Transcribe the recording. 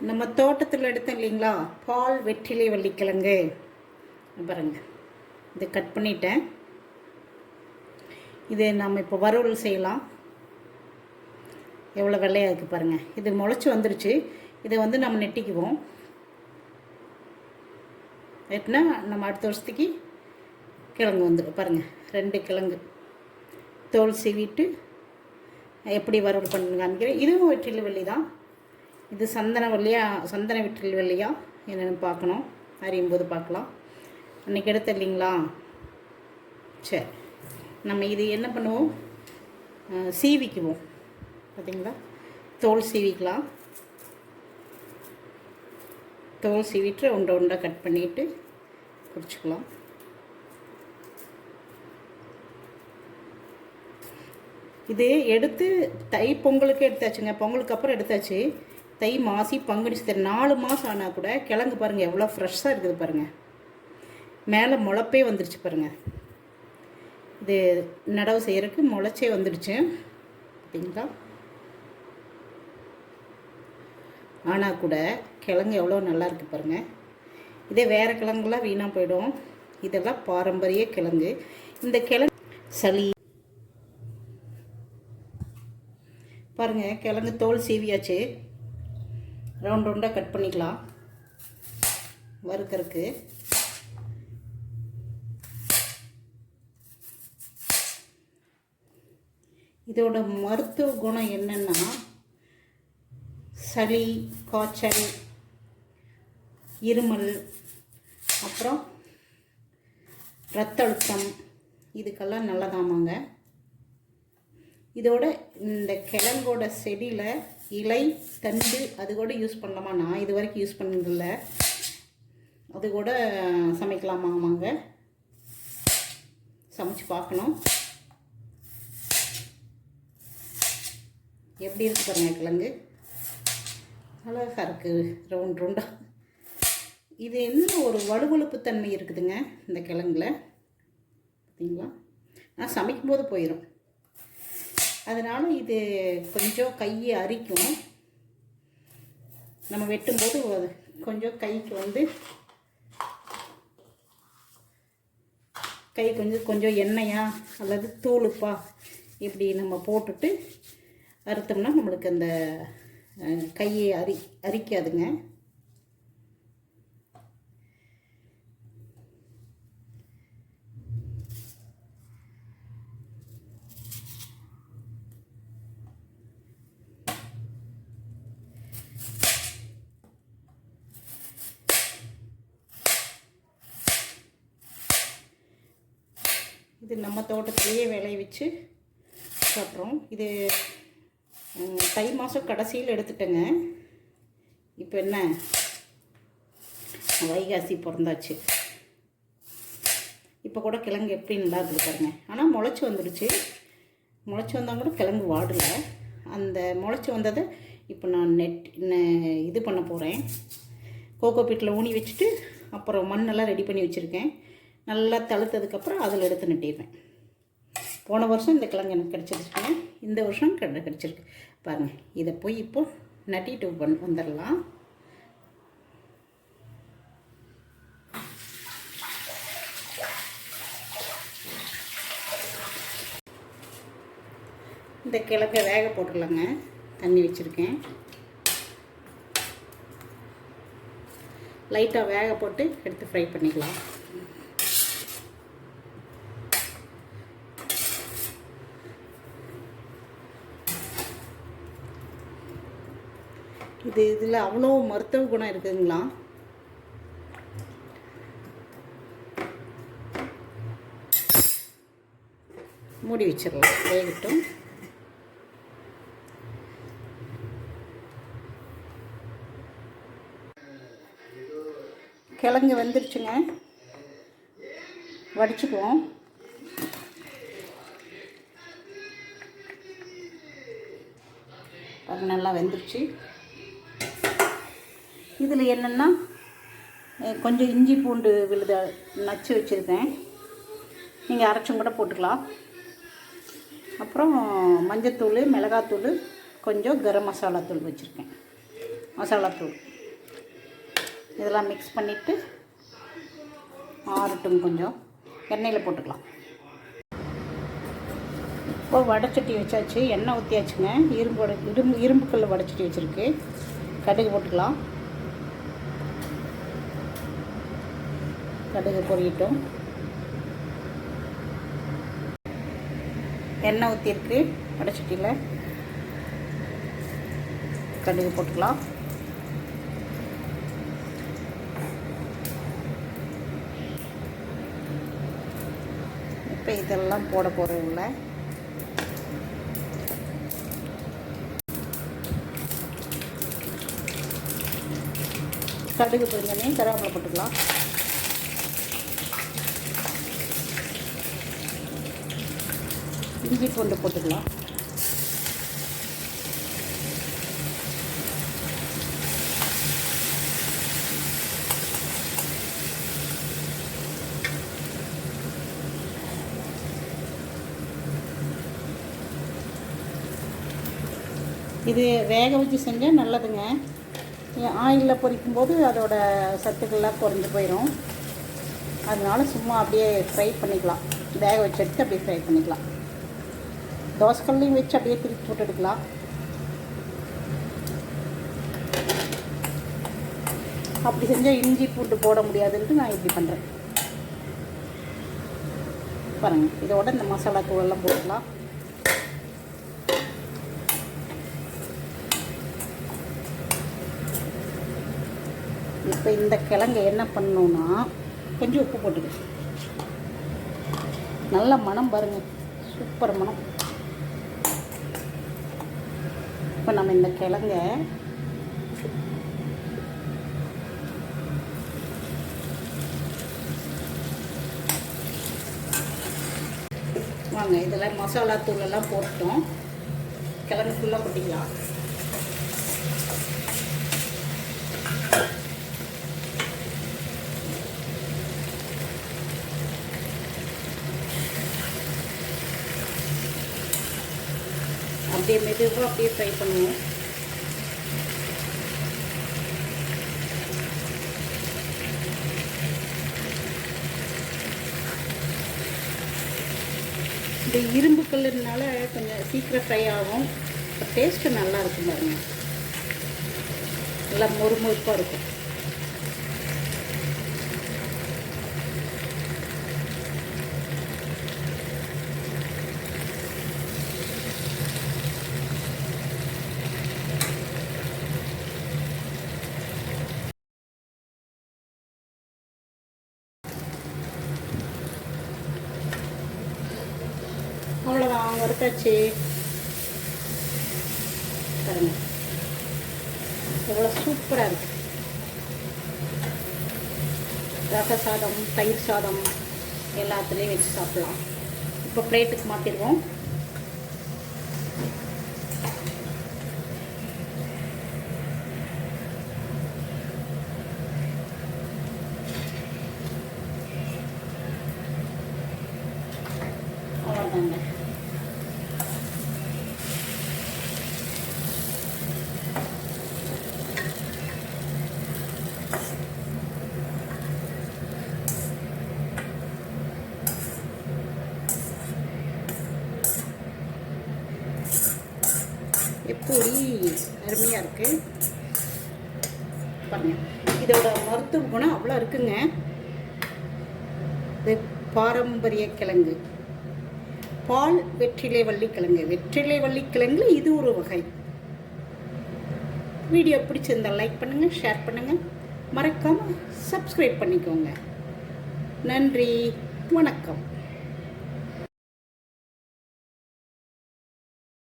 நம்ம தோட்டத்தில் எடுத்தோம் இல்லைங்களா? பால் வெற்றிலை வள்ளிக்கிழங்கு. பாருங்க. இதை கட் பண்ணிட்டேன். இது நம்ம இப்போ வறுவல் செய்யலாம். எவ்வளோ வெள்ளையாக இருக்குது பாருங்கள் இது முளைச்சி வந்துருச்சு. இதை வந்து நம்ம நெட்டிக்குவோம். நெட்டினா நம்ம அடுத்த வருஷத்துக்கு கிழங்கு வந்துடும் பாருங்கள் ரெண்டு கிழங்கு. தோல் சீவிட்டு எப்படி வறுவல் பண்ணுங்க காமிக்கிறேன். இதுவும் வெற்றிலை வெள்ளி தான். இது சந்தன வள்ளியா சந்தன விற்றல் வழியா என்னென்னு பார்க்கணும். அறியும் போது பார்க்கலாம். அன்றைக்கி எடுத்த இல்லைங்களா? சரி. நம்ம இது என்ன பண்ணுவோம்? சீவிக்குவோம். பார்த்தீங்களா? தோல் சீவிக்கலாம். தோல் சீவிட்டு உண்டை உண்டை கட் பண்ணிவிட்டு குறிச்சிக்கலாம் இது எடுத்து தை பொங்கலுக்கு எடுத்தாச்சுங்க. பொங்கலுக்கு அப்புறம் எடுத்தாச்சு. தை மாசி பங்குனி சித்திரை நாலு மாதம் ஆனால் கூட கிழங்கு பாருங்கள் எவ்வளோ ஃப்ரெஷ்ஷாக இருக்குது பாருங்கள் மேலே முளப்பே வந்துடுச்சு பாருங்கள் இது நடவு செய்கிறதுக்கு முளைச்சே வந்துடுச்சு. பார்த்தீங்களா ஆனால் கூட கிழங்கு எவ்வளோ நல்லா இருக்குது பாருங்கள் இதே வேறு கிழங்குலாம் வீணாக போயிடும். இதெல்லாம் பாரம்பரிய கிழங்கு. இந்த கிழங்கு சளி. பாருங்கள் கிழங்கு தோல் சீவியாச்சு. ரவுண்ட் ரவுண்டாக கட் பண்ணிக்கலாம். வறுக்கறக்கு இதோட மருத்துவ குணம் என்னென்னா சளி காய்ச்சல் இருமல் அப்புறம் ரத்த அழுத்தம் இதுக்கெல்லாம் நல்லதாமாங்க. இதோட இந்த கிழங்கோட செடியில் இலை தண்டு அது கூட யூஸ் பண்ணலாமா? நான் இது வரைக்கும் யூஸ் பண்ணதில்ல. அது கூட சமைக்கலாமாமாங்க சமைச்சு பார்க்கணும். எப்படி இருக்கு பாருங்க கிழங்கு. அழகாக இருக்குது ரவுண்ட் ரவுண்டாக இது என்ன ஒரு வலுவழுப்பு தன்மை இருக்குதுங்க இந்த கிழங்குல? பார்த்தீங்களா? நான் சமைக்கும்போது போயிடும் அதனால இது கொஞ்சம் கையை அரிக்கும். நம்ம வெட்டும்போது கொஞ்சம் கைக்கு வந்து கை கொஞ்சம் கொஞ்சம் எண்ணெயா அல்லது தூளுப்பா இப்படி நம்ம போட்டுட்டு அறுத்தோம்னா நம்மளுக்கு அந்த கையை அரி அரிக்காதுங்க. இது நம்ம தோட்டத்திலேயே விளைய வச்சு சாப்பிட்றோம் இது தை மாதம் கடைசியில் எடுத்துட்டேங்க. இப்போ என்ன? வைகாசி பிறந்தாச்சு. இப்போ கூட கிழங்கு எப்படி நல்லா இருக்குது பாருங்க. ஆனால் முளைச்சி வந்துடுச்சு. முளைச்சி வந்தால் கூட கிழங்கு வாடலை. அந்த முளைச்சி வந்ததை இப்போ நான் நெட் என்ன இது பண்ண போகிறேன் கோகோ பீட்டில் ஊனி வச்சுட்டு அப்புறம் மண்ணெல்லாம் ரெடி பண்ணி வச்சுருக்கேன். நல்லா தழுத்ததுக்கப்புறம் அதில் எடுத்து நட்டிடுவேன் போன வருஷம் இந்த கிழங்கு எனக்கு கிடச்சிருச்சுங்க இந்த வருஷம் கிட கிடச்சிருக்கு. பாருங்கள் இதை போய் இப்போ நட்டிட்டு பண் வந்துடலாம். இந்த கிழங்கை வேக போட்டுக்கலாங்க தண்ணி வச்சுருக்கேன். லைட்டாக வேக போட்டு எடுத்து ஃப்ரை பண்ணிக்கலாம். இது இதில் அவ்வளோ மருத்துவ குணம் இருக்குதுங்களா மூடி வச்சிடலாம் வேகட்டும். கிழங்கு வந்துருச்சுங்க. வடிச்சுக்குவோம். நல்லா வெந்துருச்சு. இதில் என்னென்னா கொஞ்சம் இஞ்சி பூண்டு விழுத நச்சு வச்சுருக்கேன். நீங்கள் அரைச்சும் கூட போட்டுக்கலாம். அப்புறம் மஞ்சத்தூள் மிளகாத்தூள் கொஞ்சம் கரம் மசாலாத்தூள் வச்சுருக்கேன். மசாலாத்தூள் இதெல்லாம் மிக்ஸ் பண்ணிவிட்டு ஆறட்டும் கொஞ்சம். எண்ணெயில் போட்டுக்கலாம். இப்போ வடைச்சட்டி வச்சாச்சு. எண்ணெய் ஊற்றியாச்சுங்க இரும்பு வடை இரும்பு இரும்புக்கல் வடைச்சட்டி வச்சுருக்கு. கடுகு போட்டுக்கலாம். கடுகு பொரியட்டும். எண்ணெய் ஊற்றிருக்கு வடைச்சட்டியில் கடுகு போட்டுக்கலாம். இப்போ இதெல்லாம் போட போகிறோம் உள்ள கடுகு பொரிஞ்சோடனே கருவேப்பிலை போட்டுக்கலாம். இஞ்சி பூண்டு போட்டுக்கலாம். இது வேக வச்சு செஞ்சால் நல்லதுங்க. ஆயிலில் பொறிக்கும்போது அதோட சத்துக்கள்லாம் குறைஞ்சி போயிடும் அதனால சும்மா அப்படியே ஃப்ரை பண்ணிக்கலாம். வேக வச்சு எடுத்து அப்படியே ஃப்ரை பண்ணிக்கலாம். தோசைக்கல்லையும் வச்சு அப்படியே திருப்பி போட்டு எடுக்கலாம். அப்படி செஞ்சால் இஞ்சி பூண்டு போட முடியாதுன்ட்டு நான் இப்படி பண்ணுறேன் பாருங்கள் இதோட இந்த மசாலா தூளெல்லாம் போட்டுக்கலாம். இப்போ இந்த கிழங்கு என்ன பண்ணணும்னா கொஞ்சம் உப்பு போட்டுக்க நல்ல மனம் பாருங்கள் சூப்பர் மனம் இப்போ நம்ம இந்த கிழங்க வாங்க இதில் மசாலா தூளெல்லாம் போட்டோம் கிழங்கு ஃபுல்லாக கொட்டிக்கலாம். அப்படியே மெதுவாக அப்படியே ஃப்ரை பண்ணுவோம். இந்த இரும்பு கல்லுனால கொஞ்சம் சீக்கிரம் ஃப்ரை ஆகும். டேஸ்ட்டு நல்லா இருக்கும் பாருங்க. நல்லா மொறுமொறுப்பாக இருக்கும். அவ்வளோதான் வறுத்தாச்சு. பாருங்க. எவ்வளோ சூப்பராக இருக்கு. ரச சாதம் தயிர் சாதம் எல்லாத்துலேயும் வச்சு சாப்பிடலாம். இப்போ பிளேட்டுக்கு மாற்றிடுவோம் அவ்வளோதாங்க எப்படி அருமையாக இருக்குது பாருங்க. இதோட மருத்துவ குணம் அவ்வளோ இருக்குங்க. இது பாரம்பரிய கிழங்கு. பால் வெற்றிலை வள்ளிக்கிழங்கு வெற்றிலை வள்ளிக்கிழங்குல இது ஒரு வகை. வீடியோ பிடிச்சிருந்தால் லைக் பண்ணுங்கள் ஷேர் பண்ணுங்கள் மறக்காமல் சப்ஸ்கிரைப் பண்ணிக்கோங்க. நன்றி. வணக்கம்.